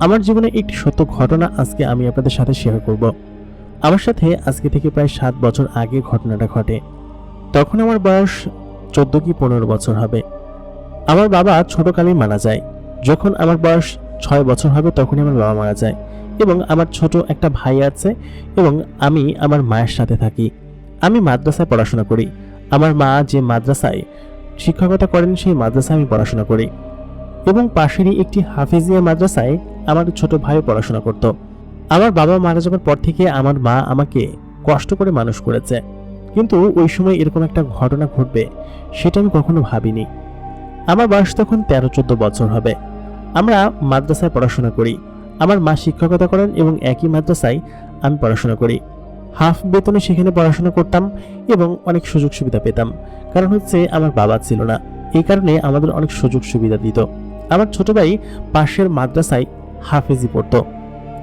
আমার জীবনে একটি সত্য ঘটনা আজকে আমি আপনাদের সাথে শেয়ার করব। আমার সাথে আজকে থেকে প্রায় সাত বছর আগে ঘটনাটা ঘটে। তখন আমার বয়স চোদ্দ কি পনেরো বছর হবে। আমার বাবা ছোটকালেই মারা যায়। যখন আমার বয়স ছয় বছর হবে, তখনই আমার বাবা মারা যায় এবং আমার ছোট একটা ভাই আছে এবং আমি আমার মায়ের সাথে থাকি। আমি মাদ্রাসায় পড়াশোনা করি। আমার মা যে মাদ্রাসায় শিক্ষকতা করেন, সেই মাদ্রাসায় আমি পড়াশোনা করি। এবং পাশেরই একটি হাফিজিয়া মাদ্রাসায় আমার ছোট ভাইও পড়াশোনা করত। আমার বাবা মারা যাওয়ার পর থেকে আমার মা আমাকে কষ্ট করে মানুষ করেছে। কিন্তু ওই সময় এরকম একটা ঘটনা ঘটবে, সেটা আমি কখনো ভাবিনি। আমার বয়স তখন তেরো চোদ্দ বছর হবে। আমরা মাদ্রাসায় পড়াশোনা করি। আমার মা শিক্ষকতা করেন এবং একই মাদ্রাসায় আমি পড়াশোনা করি। হাফ বেতনে সেখানে পড়াশোনা করতাম এবং অনেক সুযোগ সুবিধা পেতাম। কারণ হচ্ছে আমার বাবা ছিল না। এই কারণে আমাদের অনেক সুযোগ সুবিধা দিত। আমার ছোট ভাই পাশের মাদ্রাসায় হাফেজি পড়তো।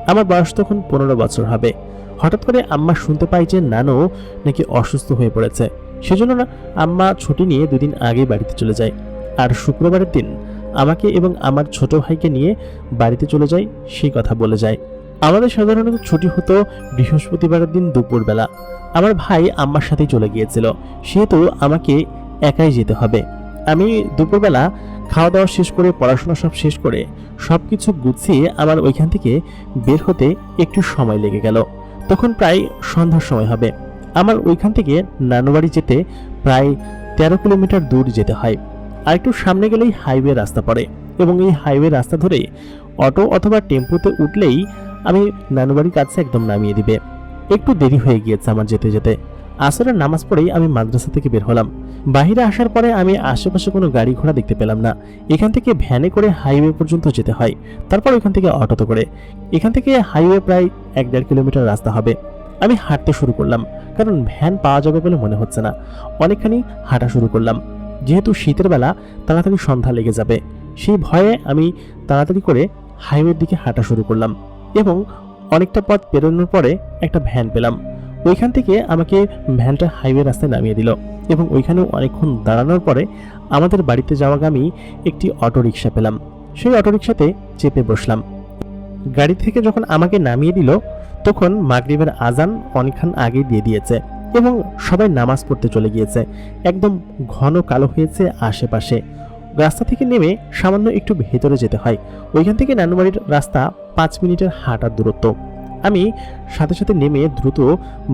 আমার বয়স তখন পনেরো বছর হবে। হঠাৎ করে আম্মা শুনতে পাই যে নানু নাকি অসুস্থ হয়ে পড়েছে। সেজন্য না আম্মা ছুটি নিয়ে দুদিন আগে বাড়িতে চলে যায়। আর শুক্রবারের দিন আমাকে এবং আমার ছোট ভাইকে নিয়ে বাড়িতে চলে যায়, সেই কথা বলে যায়। আমাদের সাধারণত ছুটি হতো বৃহস্পতিবারের দিন দুপুরবেলা। আমার ভাই আম্মার সাথেই চলে গিয়েছিল। সেহেতু আমাকে একাই যেতে হবে। আমি দুপুরবেলা খাওয়া দাওয়া শেষ করে, পড়াশোনা সব শেষ করে সব কিছু গুছিয়ে আমার ওইখান থেকে বের হতে একটু সময় লেগে গেল। তখন প্রায় সন্ধ্যার সময় হবে। আমার ওইখান থেকে নানুবাড়ি যেতে প্রায় তেরো কিলোমিটার দূর যেতে হয়। আর একটু সামনে গেলেই হাইওয়ে রাস্তা পড়ে এবং এই হাইওয়ে রাস্তা ধরে অটো অথবা টেম্পোতে উঠলেই আমি নানুবাড়ির কাছে একদম নামিয়ে দিবে। একটু দেরি হয়ে গিয়েছে আমার যেতে যেতে। আসরের নামাজ পড়েই আমি মাদ্রাসা থেকে বের হলাম। বাইরে আসার পরে আমি আশেপাশে কোনো গাড়ি ঘোড়া দেখতে পেলাম না। এখান থেকে ভ্যানে করে হাইওয়ে পর্যন্ত যেতে হয়। তারপর ওইখান থেকে অটোতে করে। এখান থেকে হাইওয়ে প্রায় এক দেড় কিলোমিটার রাস্তা হবে। আমি হাঁটতে শুরু করলাম, কারণ ভ্যান পাওয়া যাবে বলে মনে হচ্ছে না। অনেকখানি হাঁটা শুরু করলাম। যেহেতু শীতের বেলা, তাড়াতাড়ি সন্ধ্যা লেগে যাবে। সেই ভয়ে আমি তাড়াতাড়ি করে হাইওয়ের দিকে হাঁটা শুরু করলাম এবং অনেকটা পথ পেরোনোর পরে একটা ভ্যান পেলাম। ওইখান থেকে আমাকে ভ্যানটা হাইওয়ে রাস্তায় নামিয়ে দিল এবং ওইখানেও অনেকক্ষণ দাঁড়ানোর পরে আমাদের বাড়িতে যাওয়াগামী একটি অটোরিকশা পেলাম। সেই অটোরিকশাতে চেপে বসলাম। গাড়ি থেকে যখন আমাকে নামিয়ে দিল, তখন মাগরিবের আজান অনেকক্ষণ আগে দিয়ে দিয়েছে এবং সবাই নামাজ পড়তে চলে গিয়েছে। একদম ঘন কালো হয়েছে আশেপাশে। রাস্তা থেকে নেমে সামান্য একটু ভেতরে যেতে হয়। ওইখান থেকে নানুবাড়ির রাস্তা পাঁচ মিনিটের হাঁটার দূরত্ব। আমি সাথে সাথে নেমে দ্রুত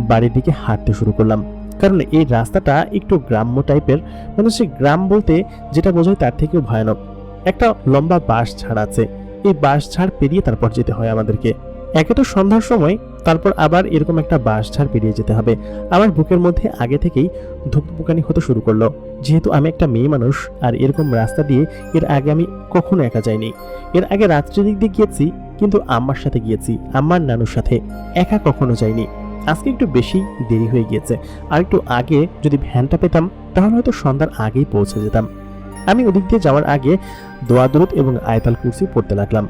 বাড়ির দিকে হাঁটতে শুরু করলাম। কারণ এই রাস্তাটা একটু গ্রাম্য টাইপের মানে সে গ্রাম বলতে যেটা বোঝায় তার থেকেও ভয়ানক। একটা লম্বা বাঁশ ছাড় আছে। এই বাঁশ ছাড় পেরিয়ে তারপর যেতে হয় আমাদেরকে। একে তো সন্ধ্যার সময়, তারপর আবার এরকম একটা বাঁশ ছাড় পেরিয়ে যেতে হবে। আমার বুকের মধ্যে আগে থেকেই ধুকপুকানি হতে শুরু করল। যেহেতু আমি একটা মেয়ে মানুষ, আর এরকম রাস্তা দিয়ে এর আগে আমি কখনো একা যাইনি। এর আগে রাত্রি দিক দিয়ে গিয়েছি, কিন্তু আম্মার সাথে গিয়েছি, আম্মার নানুর সাথে। একা কখনো যাইনি। আজকে একটু বেশি দেরি হয়ে গিয়েছে। আর একটু আগে যদি ভ্যানটা পেতাম, তাহলে হয়তো সন্ধ্যার আগেই পৌঁছে যেতাম। আমি ওদিক দিয়ে যাওয়ার আগে দোয়া, দরুদ এবং আয়তাল কুরসি পড়তে লাগলাম।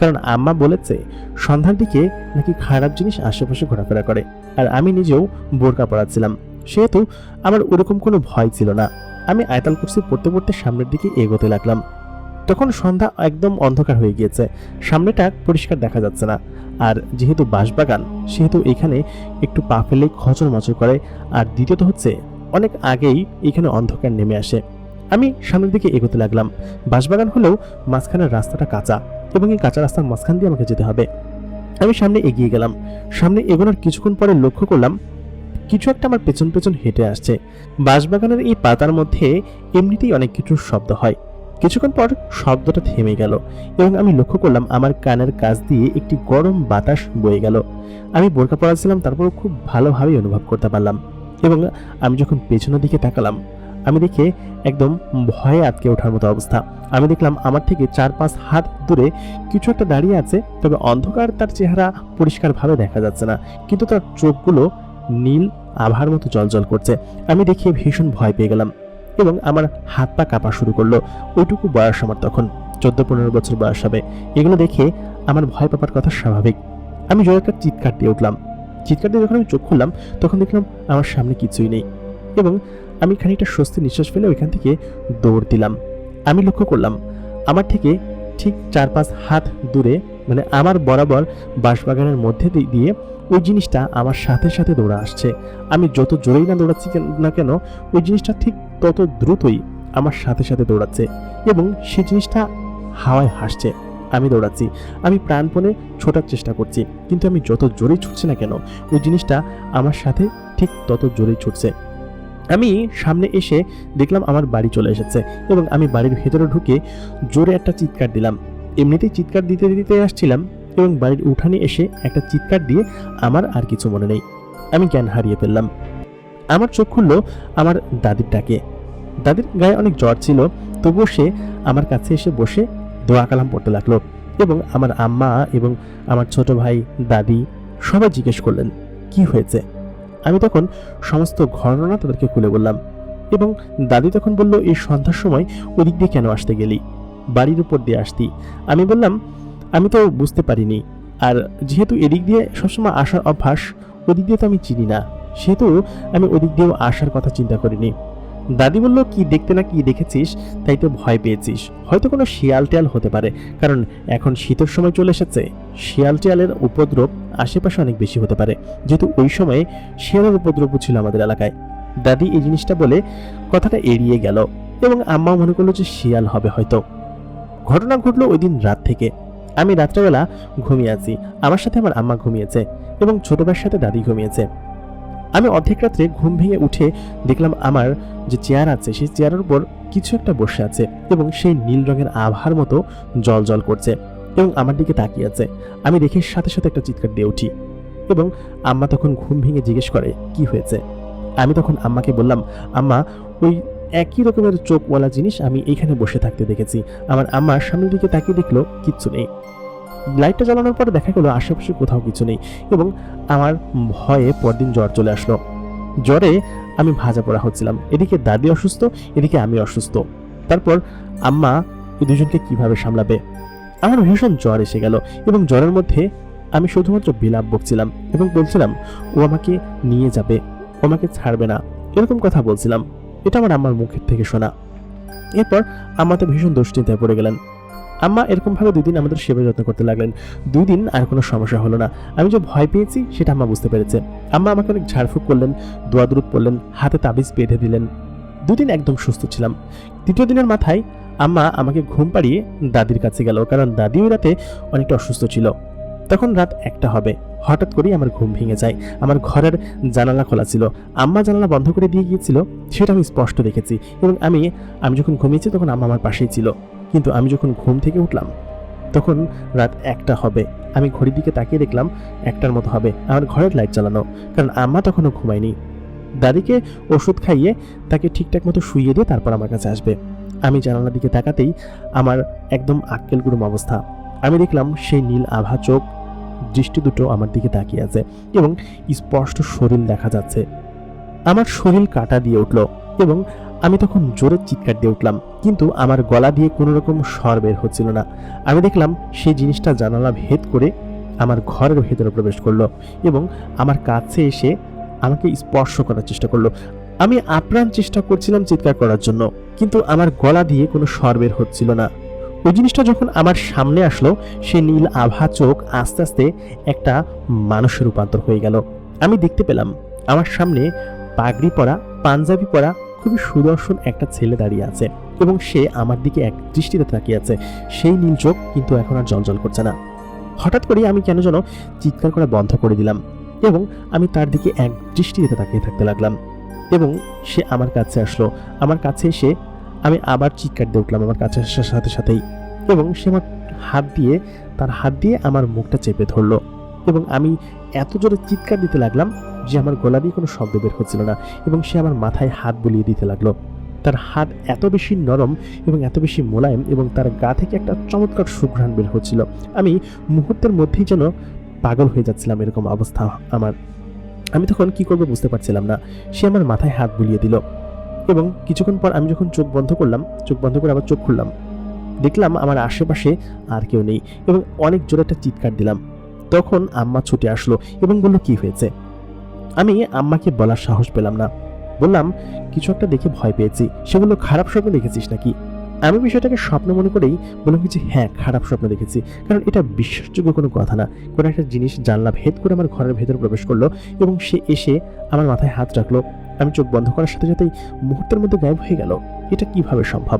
কারণ আম্মা বলেছে, সন্ধ্যার দিকে নাকি খারাপ জিনিস আশেপাশে ঘোরাফেরা করে। আর আমি নিজেও বোরকা পড়াচ্ছিলাম সেহেতু আমার ওরকম কোনো ভয় ছিল না। আমি আয়তাল কুরসি পড়তে পড়তে সামনের দিকে এগোতে লাগলাম। তখন সন্ধ্যা একদম অন্ধকার হয়ে গিয়েছে। সামনেটা পরিষ্কার দেখা যাচ্ছে না। আর যেহেতু বাঁশবাগান, সেহেতু এখানে একটু পা ফেলে খচর মচর করে। আর দ্বিতীয়ত হচ্ছে, অনেক আগেই এখানে অন্ধকার নেমে আসে। আমি সামনের দিকে এগোতে লাগলাম। বাঁশবাগান হলেও মাঝখানের রাস্তাটা কাঁচা এবং এই কাঁচা রাস্তার মাঝখান দিয়ে আমাকে যেতে হবে। আমি সামনে এগিয়ে গেলাম। সামনে এগোনোর কিছুক্ষণ পরে লক্ষ্য করলাম কিছু একটা আমার পেছন পেছন হেঁটে আসছে। বাঁশবাগানের এই পাতার মধ্যে এমনিতেই অনেক কিছুর শব্দ হয়। কিছুক্ষণ পর শব্দটা থেমে গেল এবং আমি লক্ষ্য করলাম আমার কানের কাছ দিয়ে একটি গরম বাতাস বয়ে গেল। আমি বোরকা পড়াচ্ছিলাম তারপর খুব ভালোভাবেই অনুভব করতে পারলাম এবং আমি যখন পেছনের দিকে তাকালাম, আমি দেখে একদম ভয়ে আটকে ওঠার মতো অবস্থা। আমি দেখলাম আমার থেকে চার পাঁচ হাত দূরে কিছু একটা দাঁড়িয়ে আছে, তবে অন্ধকার তার চেহারা পরিষ্কারভাবে দেখা যাচ্ছে না। কিন্তু তার চোখগুলো নীল আভার মতো জলজল করছে। আমি দেখে ভীষণ ভয় পেয়ে গেলাম এবং আমার হাত পা কাঁপা শুরু করল। ওইটুকু বয়স আমার তখন চোদ্দ পনেরো বছর বয়স হবে। এগুলো দেখে আমার ভয় পাবার কথা স্বাভাবিক। আমি জোরে একটা চিৎকার দিয়ে উঠলাম। চিৎকার দিয়ে যখন আমি চোখ খুললাম, তখন দেখলাম আমার সামনে কিছুই নেই এবং আমি খানিকটা স্বস্তি নিঃশ্বাস ফেলে ওইখান থেকে দৌড় দিলাম। আমি লক্ষ্য করলাম, আমার থেকে ঠিক চার পাঁচ হাত দূরে মানে আমার বরাবর বাঁশবাগানের মধ্যে দিয়ে ওই জিনিসটা আমার সাথে সাথে দৌড়া আসছে। আমি যত জোরেই না দৌড়াচ্ছি না কেন, ওই জিনিসটা ঠিক তত দ্রুতই আমার সাথে সাথে দৌড়াচ্ছে এবং সেই জিনিসটা হাওয়ায় হাসছে। আমি দৌড়াচ্ছি, আমি প্রাণপণে ছোটার চেষ্টা করছি, কিন্তু আমি যত জোরেই ছুটছি না কেন, ওই জিনিসটা আমার সাথে ঠিক তত জোরেই ছুটছে। আমি সামনে এসে দেখলাম আমার বাড়ি চলে এসেছে এবং আমি বাড়ির ভেতরে ঢুকে জোরে একটা চিৎকার দিলাম। এমনিতেই চিৎকার দিতে দিতে আসছিলাম এবং বাড়ির উঠানে এসে একটা চিৎকার দিয়ে আমার আর কিছু মনে নেই। আমি জ্ঞান হারিয়ে ফেললাম। আমার চোখ খুললো আমার দাদির ডাকে। দাদির গায়ে অনেক জ্বর ছিল, তবুও সে আমার কাছে এসে বসে দোয়া কালাম পড়তে লাগল এবং আমার আম্মা এবং আমার ছোট ভাই, দাদি সবাই জিজ্ঞেস করলেন, কি হয়েছে? আমি তখন সমস্ত ঘটনা তাদেরকে খুলে বললাম এবং দাদি তখন বলল, এই সন্ধ্যার সময় ওদিক দিয়ে কেন আসতে গেলি? বাড়ির উপর দিয়ে আসতি। আমি বললাম আমি তো বুঝতে পারিনি। আর যেহেতু এদিক দিয়ে সবসময় আসার অভ্যাস, ওদিক দিয়ে তো আমি চিনি না। সেহেতু আমি ওদিক দিয়েও আসার কথা চিন্তা করিনি। দাদি বলল, কি দেখতে না কি দেখেছিস? তাই তো ভয় পেয়েছিস। হয়তো কোনো শিয়াল টিয়াল হতে পারে। কারণ এখন শীতের সময় চলে এসেছে। শিয়াল টিয়ালের উপদ্রব আশেপাশে অনেক বেশি হতে পারে। যেহেতু ওই সময়ে শিয়ালের উপদ্রব ছিল আমাদের এলাকায়। দাদি এই জিনিসটা বলে কথাটা এড়িয়ে গেল এবং আম্মাও মনে করল যে শিয়াল হবে হয়তো। ঘটনা ঘটলো ওই দিন রাত থেকে। আমি রাত্রেবেলা ঘুমিয়ে আছি। আমার সাথে আমার আম্মা ঘুমিয়েছে এবং ছোট ভাইয়ের সাথে দাদি ঘুমিয়েছে। আমি অর্ধেক রাত্রে ঘুম ভেঙে উঠে দেখলাম আমার যে চেয়ার আছে, সেই চেয়ারের উপর কিছু একটা বসে আছে এবং সেই নীল রঙের আভার মতো জল জল করছে এবং আমার দিকে তাকিয়ে আছে। আমি দেখে সাথে সাথে একটা চিৎকার দিয়ে উঠি এবং আম্মা তখন ঘুম ভেঙে জিজ্ঞেস করে, কি হয়েছে? আমি তখন আম্মাকে বললাম, আম্মা, ওই একই রকমের চোখওয়ালা জিনিস আমি এইখানে বসে থাকতে দেখেছি। আমার আম্মা সামনের দিকে তাকিয়ে দেখল, কিচ্ছু নেই। লাইটটা জ্বালানোর পর দেখা গেলো, আশেপাশে কোথাও কিছু নেই এবং আমার ভয়ে পরদিন জ্বর চলে আসলো। জ্বরে আমি ভাজা পড়া হচ্ছিলাম। এদিকে দাদি অসুস্থ, এদিকে আমি অসুস্থ। তারপর আম্মা এই দুজনকে কীভাবে সামলাবে? আমার ভীষণ জ্বর এসে গেল এবং জ্বরের মধ্যে আমি শুধুমাত্র বিলাপ বকছিলাম এবং বলছিলাম, ও আমাকে নিয়ে যাবে, ও আমাকে ছাড়বে না। এরকম কথা বলছিলাম। এটা আমার আম্মার মুখের থেকে শোনা। এরপর আম্মা তো ভীষণ দুশ্চিন্তায় পড়ে গেলেন। আম্মা এরকম ভাবে দুই দিন আমাদের সেবা যত্ন করতে লাগলেন। দুই দিন আর কোনো সমস্যা হলো না। আমি যে ভয় পেয়েছি, সেটা আম্মা বুঝতে পেরেছে। আম্মা আমাকে অনেক ঝাড়ফুঁক করলেন, দোয়া দুরুদ পড়লেন, হাতে তাবিজ বেঁধে দিলেন। দুদিন একদম সুস্থ ছিলাম। তৃতীয় দিনের মাথায় আম্মা আমাকে ঘুম পাড়িয়ে দাদির কাছে গেল, কারণ দাদি ওই রাতে অনেকটা অসুস্থ ছিল। তখন রাত একটা হবে। হঠাৎ করেই আমার ঘুম ভেঙে যায়। আমার ঘরের জানালা খোলা ছিল। আম্মা জানালা বন্ধ করে দিয়ে গিয়েছিল, সেটা আমি স্পষ্ট দেখেছি এবং আমি আমি যখন ঘুমিয়েছি তখন আম্মা আমার পাশেই ছিল। কিন্তু আমি যখন ঘুম থেকে উঠলাম, তখন রাত একটা হবে। আমি ঘড়ির দিকে তাকিয়ে দেখলাম একটার মতো হবে। আমার ঘরের লাইট চালানো কারণ আম্মা তখনও ঘুমায়নি। দাদিকে ওষুধ খাইয়ে তাকে ঠিকঠাক মতো শুইয়ে দিয়ে তারপর আমার কাছে আসবে। আমি জানালার দিকে তাকাতেই আমার একদম আক্কেল গুরুম অবস্থা। আমি দেখলাম সেই নীল আভা চোখ, দৃষ্টি দুটো আমার দিকে তাকিয়ে আছে এবং স্পষ্ট শরীর দেখা যাচ্ছে। আমার শরীর কাটা দিয়ে উঠল এবং আমি তখন জোরে চিৎকার দিয়ে উঠলাম, কিন্তু আমার গলা দিয়ে কোনো রকম স্বর বের হচ্ছিল না। আমি দেখলাম সেই জিনিসটা জানালা ভেদ করে আমার ঘরের ভেতরে প্রবেশ করল এবং আমার কাছে এসে আমাকে স্পর্শ করার চেষ্টা করল। আমি আপ্রাণ চেষ্টা করছিলাম চিৎকার করার জন্য, কিন্তু আমার গলা দিয়ে কোনো স্বর বের হচ্ছিল না। ওই জিনিসটা যখন আমার সামনে আসলো, সে নীল আভা চোখ আস্তে আস্তে একটা মানুষের রূপান্তর হয়ে গেল। আমি দেখতে পেলাম, আমার সামনে পাগড়ি পরা, পাঞ্জাবি পরা খুবই সুদর্শন একটা ছেলে দাঁড়িয়ে আছে এবং সে আমার দিকে এক দৃষ্টিতে তাকিয়ে আছে। সেই নীল চোখ কিন্তু এখন আর জলজল করছে না। হঠাৎ করে আমি কেন যেন চিৎকার করা বন্ধ করে দিলাম এবং আমি তার দিকে এক দৃষ্টিতে তাকিয়ে থাকতে লাগলাম এবং সে আমার কাছে আসলো। আমার কাছে এসে আমি আবার চিৎকার দিয়ে উঠলাম আমার কাছে আসার সাথে সাথেই। এবং সে আমার হাত দিয়ে, তার হাত দিয়ে আমার মুখটা চেপে ধরলো। এবং আমি এত জোরে চিৎকার দিতে লাগলাম যে আমার গলা দিয়ে কোনো শব্দ বের হচ্ছিল না এবং সে আমার মাথায় হাত বুলিয়ে দিতে লাগল। তার হাত এত বেশি নরম এবং এত বেশি মোলায়েম এবং তার গা থেকে একটা চমৎকার সুঘ্রাণ বের হচ্ছিল। আমি মুহূর্তের মধ্যেই যেন পাগল হয়ে যাচ্ছিলাম এরকম অবস্থা আমার। আমি তখন কি করব বুঝতে পারছিলাম না। সে আমার মাথায় হাত বুলিয়ে দিল। এবং কিছুক্ষণ পর আমি যখন চোখ বন্ধ করলাম, চোখ বন্ধ করে আবার চোখ খুললাম, দেখলাম আমার আশেপাশে আর কেউ নেই এবং অনেক জোরে একটা চিৎকার দিলাম। তখন আম্মা ছুটে আসলো এবং বলল, কি হয়েছে? আমি আম্মাকে বলার সাহস পেলাম না। বললাম, কিছু একটা দেখে ভয় পেয়েছি। সে বলল খারাপ স্বপ্ন দেখেছিস নাকি? আমি বিষয়টাকে স্বপ্ন মনে করেই বললাম যে হ্যাঁ খারাপ স্বপ্ন দেখেছি। কারণ এটা বিশ্বাসযোগ্য কোনো কথা না। কোনো একটা জিনিস জানলা ভেদ করে আমার ঘরের ভেতরে প্রবেশ করল এবং সে এসে আমার মাথায় হাত রাখল। আমি চোখ বন্ধ করার সাথে সাথেই মুহূর্তের মধ্যে গায়েব হয়ে গেল। এটা কীভাবে সম্ভব?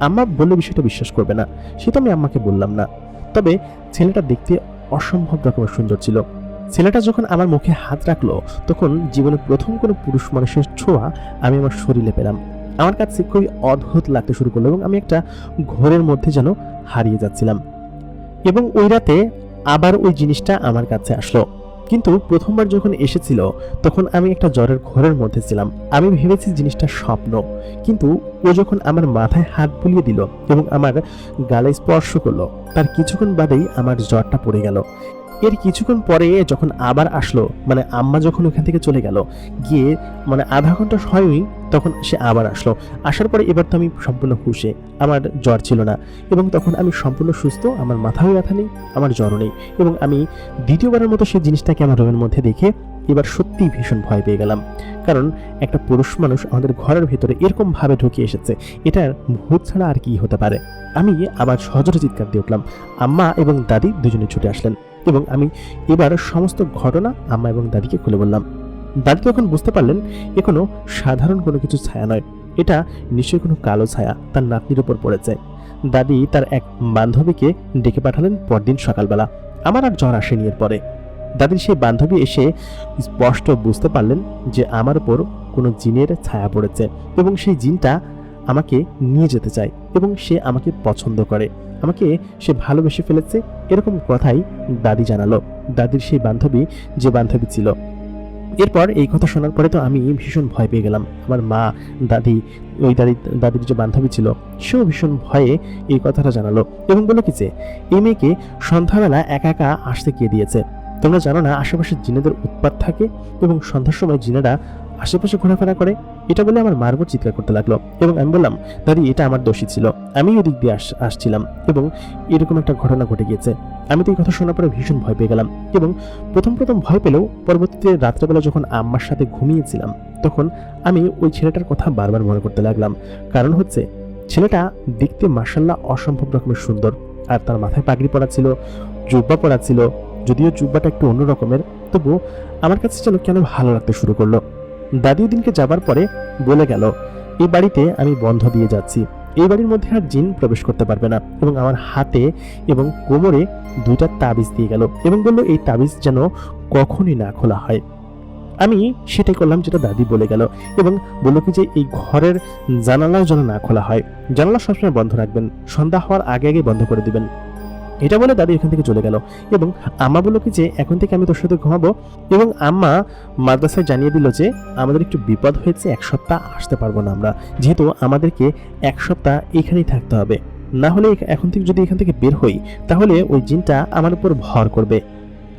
আম্মা বললে বিষয়টা বিশ্বাস করবে না। সে তো আমি আম্মাকে বললাম না। তবে ছেলেটা দেখতে অসম্ভব রকমের সুন্দর ছিল। ছেলেটা যখন আমার মুখে হাত রাখল, তখন জীবনে প্রথম কোনো পুরুষ মানুষের ছোঁয়া আমি আমার শরীরে পেলাম। আমার কাছে খুবই অদ্ভুত লাগতে শুরু করল এবং আমি একটা ঘোরের মধ্যে যেন হারিয়ে যাচ্ছিলাম। এবং ওই রাতে আবার ওই জিনিসটা আমার কাছে আসলো। কিন্তু প্রথমবার যখন এসেছিল, তখন আমি একটা জ্বরের ঘোরের মধ্যে ছিলাম। আমি ভেবেছি জিনিসটা স্বপ্ন, কিন্তু ও যখন আমার মাথায় হাত বুলিয়ে দিল এবং আমার গালে স্পর্শ করল, তার কিছুক্ষণ বাদেই আমার জ্বরটা পড়ে গেল। এর কিছুক্ষণ পরে যখন আবার আসলো মানে আম্মা যখন ওখান থেকে চলে গেল, গিয়ে মানে আধা ঘণ্টা হয়নি তখন সে আবার আসলো। আসার পরে এবার তো আমি সম্পূর্ণ হুশে আমার জ্বর ছিল না এবং তখন আমি সম্পূর্ণ সুস্থ, আমার মাথাও ব্যথা নেই, আমার জ্বরও নেই এবং আমি দ্বিতীয়বারের মতো সেই জিনিসটাকে আমার রুমের মধ্যে দেখে এবার সত্যিই ভীষণ ভয় পেয়ে গেলাম। কারণ একটা পুরুষ মানুষ আমাদের ঘরের ভেতরে এরকম ভাবে ঢুকে এসেছে, এটার ভূত ছাড়া আর কি হতে পারে? আমি আবার সহজরে চিৎকার দিয়ে উঠলাম। আম্মা এবং দাদি দুজনে ছুটে আসলেন। এবং আমি এবার সমস্ত ঘটনা আম্মা এবং দাদিকে খুলে বললাম। দাদি তখন বুঝতে পারলেন, এ কোনো সাধারণ কোনো কিছু ছায়া নয়। এটা নিশ্চয়ই কোনো কালো ছায়া, তার নাতনির উপর পড়েছে। দাদি তার এক বান্ধবীকে ডেকে পাঠালেন পরদিন সকালবেলা। আমার আর জ্বর আসেনি এরপরে দাদির সেই বান্ধবী এসে স্পষ্ট বুঝতে পারলেন যে আমার উপর কোনো জিনের ছায়া পড়েছে এবং সেই জিনটা আমাকে নিয়ে যেতে চায় এবং সে আমাকে পছন্দ করে। আমাকে সে ভালোবেসে ফেলেছে এরকম কথাই দাদি জানালো। দাদির সেই বান্ধবী যে বান্ধবী ছিল। এরপর এই কথা শোনার পরে তো আমি ভীষণ ভয় পেয়ে গেলাম। আমার মা, দাদি, ওই দাদি, দাদির যে বান্ধবী ছিল, সেও ভীষণ ভয়ে এই কথাটা জানালো এবং বলল কি যে, এই মেয়েকে সন্ধ্যাবেলা একা একা আসতে কে দিয়েছে? তোমরা জানো না, আশেপাশে জিনেদের উৎপাত থাকে এবং সন্ধ্যার সময় জিনেরা আশেপাশে ঘোরাফেরা করে, এটা বলে আমার মার চিৎকার করতে লাগল এবং আমি বললাম, দাদি, এটা আমার দোষী ছিল। আমি ওদিক দিয়ে আস আসছিলাম এবং এরকম একটা ঘটনা ঘটে গিয়েছে। আমি তো এই কথা শোনার পরে ভীষণ ভয় পেয়ে গেলাম এবং প্রথম প্রথম ভয় পেলেও পরবর্তীতে রাত্রেবেলা যখন আম্মার সাথে ঘুমিয়েছিলাম, তখন আমি ওই ছেলেটার কথা বারবার মনে করতে লাগলাম। কারণ হচ্ছে, ছেলেটা দেখতে মার্শাল্লাহ অসম্ভব রকমের সুন্দর। আর তার মাথায় পাগড়ি পরা ছিল, জুব্বা পরা ছিল, যদিও জুব্বাটা একটু অন্য রকমের তবু আমার কাছে যেন কেন ভালো লাগতে শুরু করল। দাদি দিনকে যাবার পরে বলে গেল, এই বাড়িতে আমি বন্ধ দিয়ে যাচ্ছি। এই বাড়ির মধ্যে আর জিন প্রবেশ করতে পারবে না। এবং আমার হাতে এবং কোমরে দুইটা তাবিজ দিয়ে গেল এবং বলল, এই তাবিজ যেন কখনই না খোলা হয়। আমি সেটাই করলাম যেটা দাদি বলে গেল এবং বলল কি যে, এই ঘরের জানালাও যেন না খোলা হয়। জানালা সবসময় বন্ধ রাখবেন। সন্ধ্যা হওয়ার আগে আগে বন্ধ করে দিবেন। এটা বলে দাদি এখান থেকে চলে গেল। এবং আম্মা বলল কি যে, এখন থেকে আমি তোর সাথে ঘুমাবো। এবং আম্মা মাদ্রাসায় জানিয়ে দিল যে, আমাদের একটু বিপদ হয়েছে, এক সপ্তাহ আসতে পারব না আমরা। যেহেতু আমাদেরকে এক সপ্তাহ এখানেই থাকতে হবে। না হলে এখন থেকে যদি এখান থেকে বের হই, তাহলে ওই জিনটা আমার উপর ভর করবে।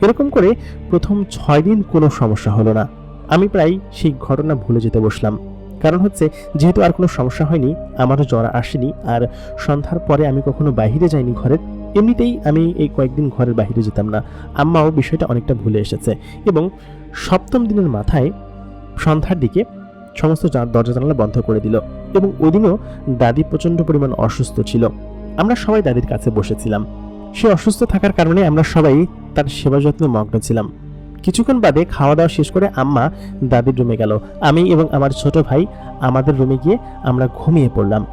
এরকম করে প্রথম ছয় দিন কোনো সমস্যা হলো না। আমি প্রায় সেই ঘটনা ভুলে যেতে বসলাম। কারণ হচ্ছে, যেহেতু আর কোনো সমস্যা হয়নি, আমারও জ্বর আসেনি, আর সন্ধ্যার পরে আমি কখনো বাইরে যাইনি ঘরের এমনিতেই আমি এই কয়েকদিন ঘরের বাইরে যেতাম না। আম্মাও বিষয়টা অনেকটা ভুলে এসেছে এবং সপ্তম দিনের মাথায় সন্ধ্যার দিকে সমস্ত দরজা জানালা বন্ধ করে দিল এবং ওই দিনও দাদি প্রচণ্ড পরিমাণ অসুস্থ ছিল। আমরা সবাই দাদির কাছে বসেছিলাম। সে অসুস্থ থাকার কারণে আমরা সবাই তার সেবা যত্নে মগ্ন ছিলাম। কিছুক্ষণ বাদে খাওয়া দাওয়া শেষ করে আম্মা দাদির রুমে গেল। আমি এবং আমার ছোট ভাই আমাদের রুমে গিয়ে আমরা ঘুমিয়ে পড়লাম।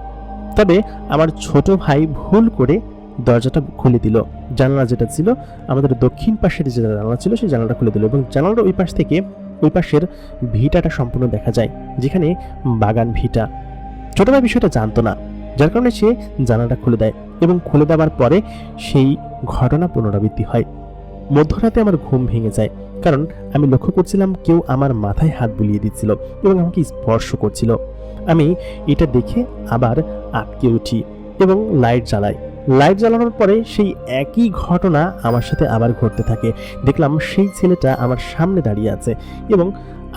তবে আমার ছোট ভাই ভুল করে দরজাটা খুলে দিল। জানালা যেটা ছিল, আমাদের দক্ষিণ পাশের যে জানালা ছিল, সেই জানালাটা খুলে দিল এবং জানালার ওই পাশ থেকে ওই পাশের ভিটাটা সম্পূর্ণ দেখা যায়, যেখানে বাগান ভিটা। ছোট ভাই বিষয়টা জানতো না, যার কারণে সে জানালাটা খুলে দেয় এবং খুলে দেওয়ার পরে সেই ঘটনা পুনরাবৃত্তি হয়। মধ্যরাতে আমার ঘুম ভেঙে যায়, কারণ আমি লক্ষ্য করছিলাম কেউ আমার মাথায় হাত বুলিয়ে দিচ্ছিল এবং আমাকে স্পর্শ করছিল। আমি এটা দেখে আবার আটকে উঠি এবং লাইট জ্বালাই। লাইট জ্বালানোর পরে সেই একই ঘটনা আমার সাথে আবার ঘটতে থাকে। দেখলাম সেই ছেলেটা আমার সামনে দাঁড়িয়ে আছে এবং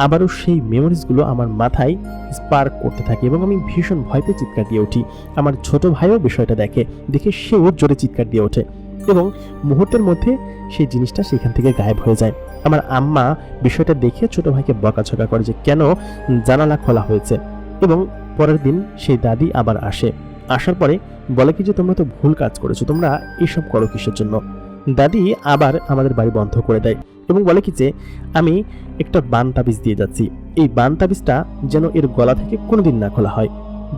আবারও সেই মেমোরিজগুলো আমার মাথায় স্পার্ক করতে থাকে এবং আমি ভীষণ ভয় পেয়ে চিৎকার দিয়ে উঠি। আমার ছোট ভাইও বিষয়টা দেখে দেখে সেও জোরে চিৎকার দিয়ে ওঠে এবং মুহূর্তের মধ্যে সেই জিনিসটা সেখান থেকে গায়েব হয়ে যায়। আমার আম্মা বিষয়টা দেখে ছোট ভাইকে বকাঝকা করে যে কেন জানালা খোলা হয়েছে এবং পরের দিন সেই দাদি আবার আসে। আসার পরে বলে কি যে তোমরা তো ভুল কাজ করেছ, তোমরা এসব করো কিসের জন্য? দাদি আবার আমাদের বাড়ি বন্ধ করে দেয় এবং বলে কি যে, আমি একটা বান তাবিজ দিয়ে যাচ্ছি। এই বান তাবিজটা যেন এর গলা থেকে কোনোদিন না খোলা হয়।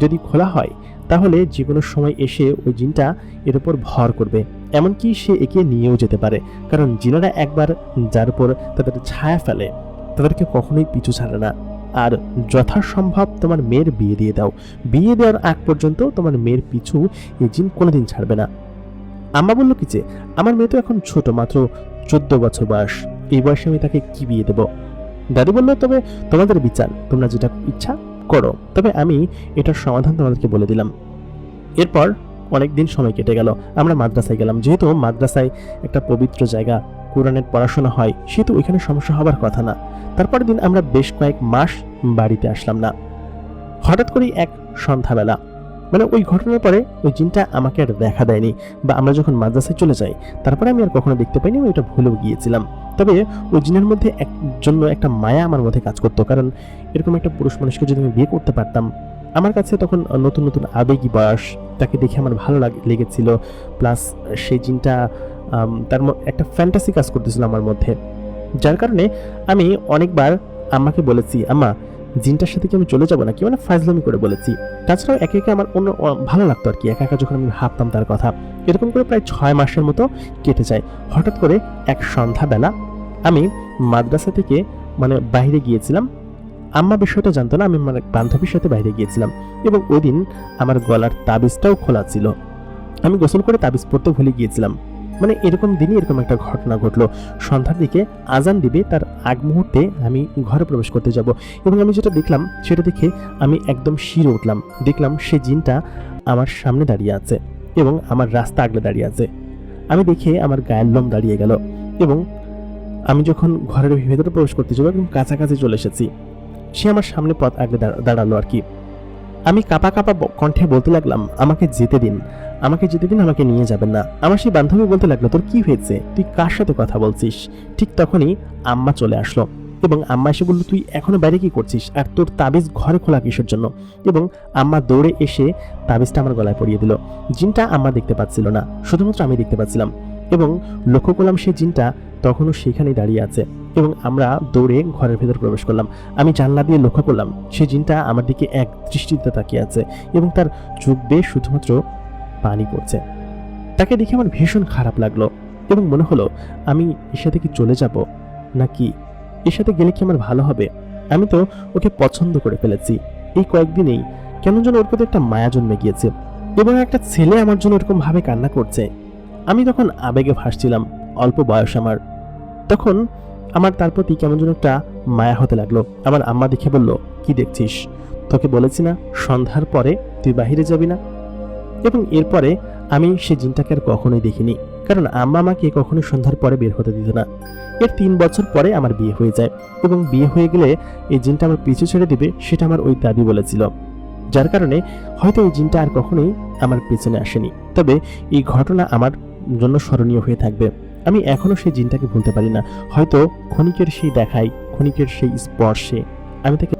যদি খোলা হয়, তাহলে যে কোনো সময় এসে ওই জিনটা এর উপর ভর করবে। এমনকি সে একে নিয়েও যেতে পারে, কারণ জিনেরা একবার যার উপর তাদের ছায়া ফেলে, তাদেরকে কখনোই পিছু ছাড়ে না। আর যথাসম্ভব তোমার মেয়ের বিয়ে দিয়ে দাও। বিয়ে দেওয়ার আগ পর্যন্ত তোমার মেয়ের পিছু এই জিন কোনোদিন ছাড়বে না। আম্মা বলল, কি যে, আমার মেয়ে তো এখন ছোট, মাত্র চোদ্দ বছর বয়স। এই বয়সে আমি তাকে কি বিয়ে দেব? দাদু বলল, তবে তোমাদের বিচার, তোমরা যেটা ইচ্ছা করো। তবে আমি এটার সমাধান তোমাদেরকে বলে দিলাম। এরপর অনেক দিন সময় কেটে গেল। আমরা মাদ্রাসায় গেলাম। যেহেতু মাদ্রাসায় একটা পবিত্র জায়গা কোরআনের পড়াশোনা হয় সেহেতু ওইখানে সমস্যা হবার কথা না। তারপরের দিন আমরা বেশ কয়েক মাস বাড়িতে আসলাম না। হঠাৎ করেই এক সন্ধ্যাবেলা মানে ওই ঘটনার পরে ওই জিনটা আমাকে আর দেখা দেয়নি বা আমরা যখন মাদ্রাসায় চলে যাই, তারপরে আমি আর কখনো দেখতে পাইনি আমি ওইটা ভুলেও গিয়েছিলাম। তবে ওই জিনের মধ্যে এক, জন্য একটা মায়া আমার মধ্যে কাজ করতো, কারণ এরকম একটা পুরুষ মানুষকে যদি আমি বিয়ে করতে পারতাম, আমার কাছে তখন নতুন নতুন আবেগী বয়স, তাকে দেখে আমার ভালো লাগ- লেগেছিল, প্লাস সেই জিনটা তার একটা ফ্যান্টাসি কাজ করতেছিল আমার মধ্যে। যার কারণে আমি অনেকবার আম্মাকে বলেছি, আম্মা, জিনটার সাথে কি আমি চলে যাব নাকি? মানে ফাজলামি করে বলেছি। তাছাড়াও একে একে আমার অন্য ভালো লাগতো আর কি। একা একা যখন আমি ভাবতাম তার কথা, এরকম করে প্রায় ছয় মাসের মতো কেটে যায়। হঠাৎ করে এক সন্ধ্যাবেলা আমি মাদ্রাসা থেকে মানে বাইরে গিয়েছিলাম। আম্মা বিষয়টা জানতো না, আমি এক বান্ধবীর সাথে বাইরে গিয়েছিলাম এবং ওই দিন আমার গলার তাবিজটাও খোলা ছিল। আমি গোসল করে তাবিজ পড়তে ভুলে গিয়েছিলাম। মানে এরকম দিনই এরকম একটা ঘটনা ঘটলো। সন্ধ্যার দিকে আজান দিবে, তার আগ মুহূর্তে আমি ঘরে প্রবেশ করতে যাব। এবং আমি যেটা দেখলাম, সেটা দেখে আমি একদম শিরে উঠলাম। দেখলাম সে জিনটা আমার সামনে দাঁড়িয়ে আছে এবং আমার রাস্তা আগলে দাঁড়িয়ে আছে। আমি দেখে আমার গায়ের লোম দাঁড়িয়ে গেল এবং আমি যখন ঘরের ভেতরে প্রবেশ করতে যাব একদম কাছাকাছি চলে এসেছি, সে আমার সামনে পথ আগলে দাঁড়াল আর কি। আমি কাপা কাপা কণ্ঠে বলতে লাগলাম, আমাকে যেতে দিন। আমাকে যেতে দিন আমাকে নিয়ে যাবেন না, আমার সেই বান্ধবী বলতে লাগল, তোর কি হয়েছে? তুই কার সাথে কথা বলছিস? ঠিক তখনই আম্মা চলে আসলো এবং আম্মা এসে বলল, তুই এখনও বাইরে কি করছিস? আর তোর তাবিজ ঘরে খোলা কিসের জন্য? এবং আম্মা দৌড়ে এসে তাবিজটা আমার গলায় পরিয়ে দিল। জিনটা আম্মা দেখতে পাচ্ছিল না, শুধুমাত্র আমি দেখতে পাচ্ছিলাম এবং লক্ষ্য করলাম সেই জিনটা তখনও সেখানে দাঁড়িয়ে আছে এবং আমরা দৌড়ে ঘরের ভেতর প্রবেশ করলাম। আমি জানলা দিয়ে লক্ষ্য করলাম, সেই জিনটা আমার দিকে এক দৃষ্টিতে তাকিয়ে আছে এবং তার চোখ বেশ শুধুমাত্র পানি পড়ছে। তাকে দেখে আমার ভীষণ খারাপ লাগল এবং মনে হলো, আমি এর সাথে কি চলে যাব নাকি এর সাথে গেলে কি আমার ভালো হবে? আমি তো ওকে পছন্দ করে ফেলেছি। এই কয়েকদিনেই কেন যেন ওর প্রতি একটা মায়া জন্মে গিয়েছে এবং একটা ছেলে আমার জন্য এরকম ভাবে কান্না করছে। আমি তখন আবেগে ভাসছিলাম, অল্প বয়স আমার। তখন আমার তার প্রতি কেমন যেন একটা মায়া হতে লাগল। আমার আম্মা দেখে বলল, কি দেখছিস? তোকে বলেছি না সন্ধ্যার পরে তুই বাহিরে যাবি না? এবং এরপরে আমি সে জিনটাকে আর কখনোই দেখিনি, কারণ আম্মা আমাকে কখনোই সন্ধ্যার পরে বের হতে দিত না। এর তিন বছর পরে আমার বিয়ে হয়ে যায় এবং বিয়ে হয়ে গেলে এই জিনটা আমার পিছু ছেড়ে দিবে সেটা আমার ওই দাদি বলেছিল। যার কারণে হয়তো এই জিনটা আর কখনোই আমার পেছনে আসেনি। তবে এই ঘটনা আমার জন্য স্মরণীয় হয়ে থাকবে। আমি এখনও সেই জিনটাকে ভুলতে পারি না। হয়তো ক্ষণিকের সেই দেখাই ক্ষণিকের সেই স্পর্শে আমি তাকে